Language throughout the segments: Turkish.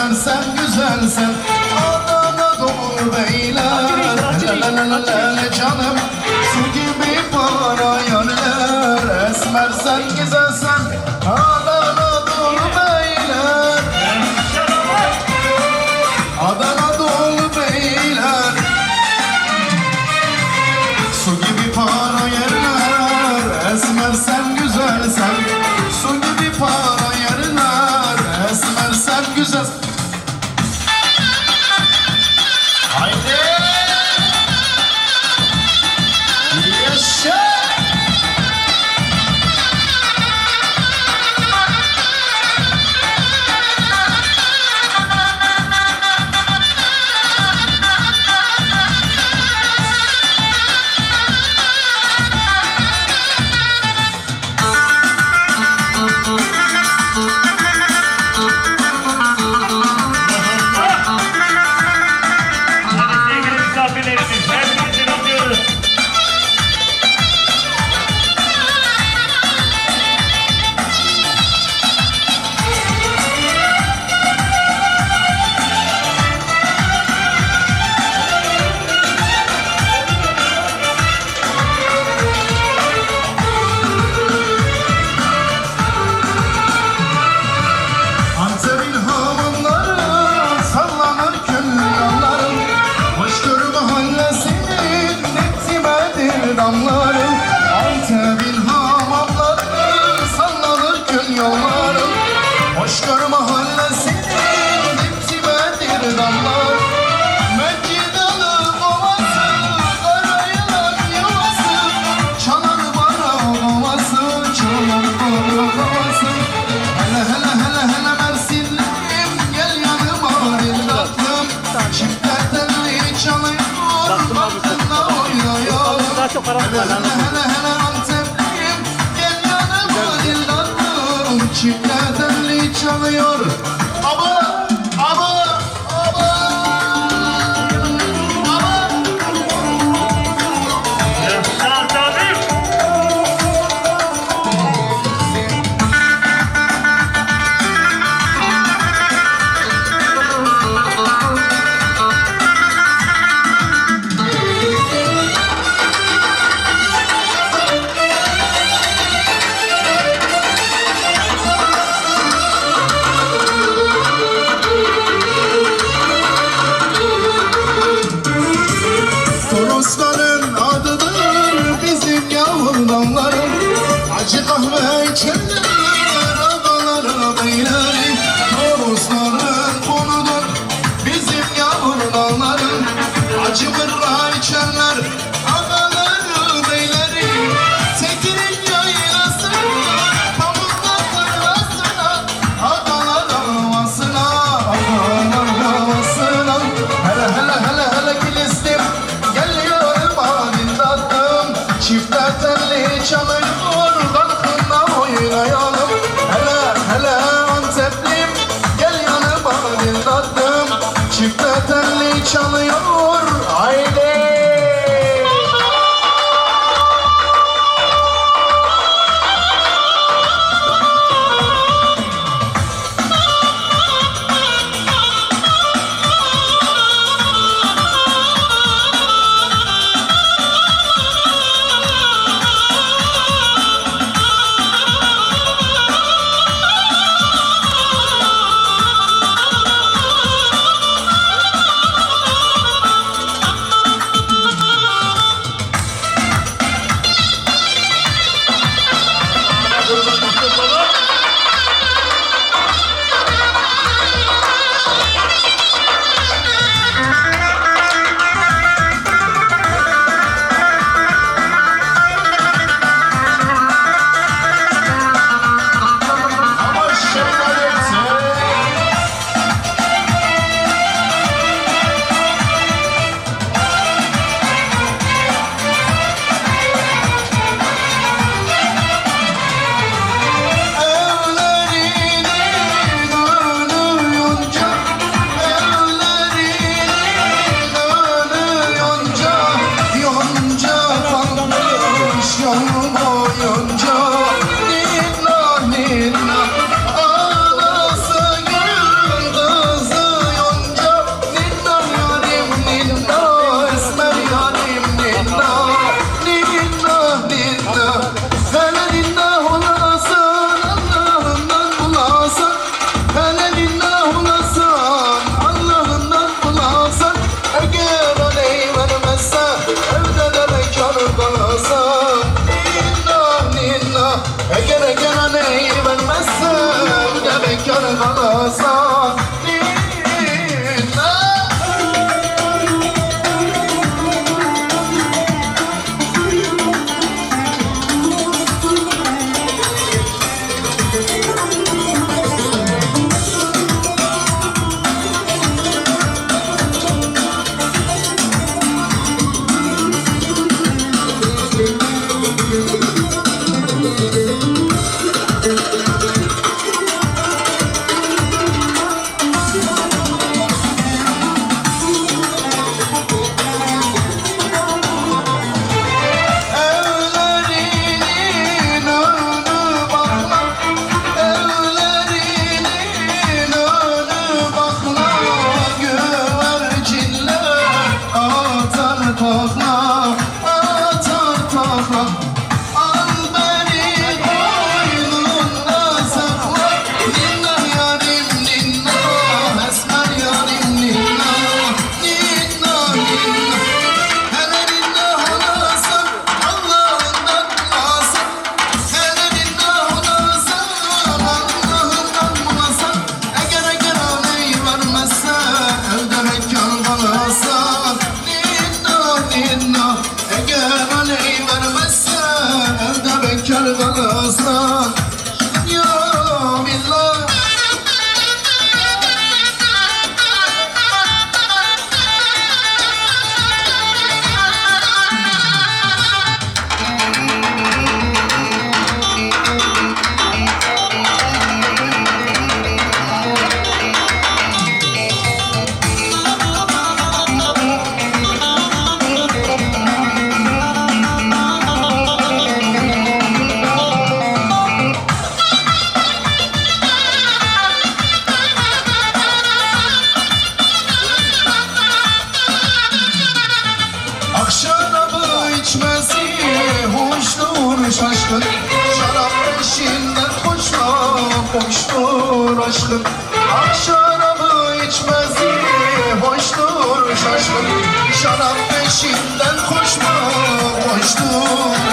Esmer sen güzelsen Adana doğru beyler. Lelelelele canım Su gibi para yerler. Esmer sen güzelsen Adana doğru beyler. Adana dolu beyler. Su gibi para yerler. Esmer sen güzelsen Su gibi para yerler. Esmer sen güzel çok paramız var hele hele hele Antepliyim Gel yanıma Çifte telli çalıyor Torosların adıdır bizim yavrudanlarım Acı kahve içenler adalara beylerim Torosların konudur bizim yavrudanlarım Acı mırra Çifte çalıyor. Haydi ময়ঞ্জন içmesi hoştur şaşkın. Şarap peşinden koşmak hoştur aşkın. Akşarabı içmesi hoştur şaşkın. Şarap peşinden koşmak hoştur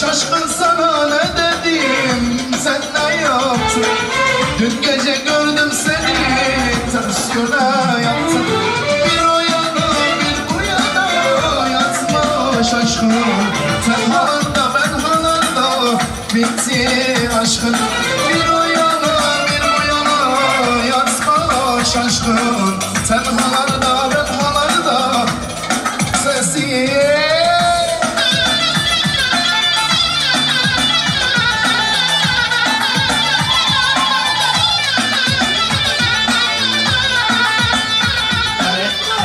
Şaşkın sana ne dedim? Sen ne yaptın Dün gece gördüm seni ters yöne yattın. Bir o yana bir bu yana yatma şaşkın. Sen halında ben halında bitti aşkın. Bir o yana bir bu yana yatma şaşkın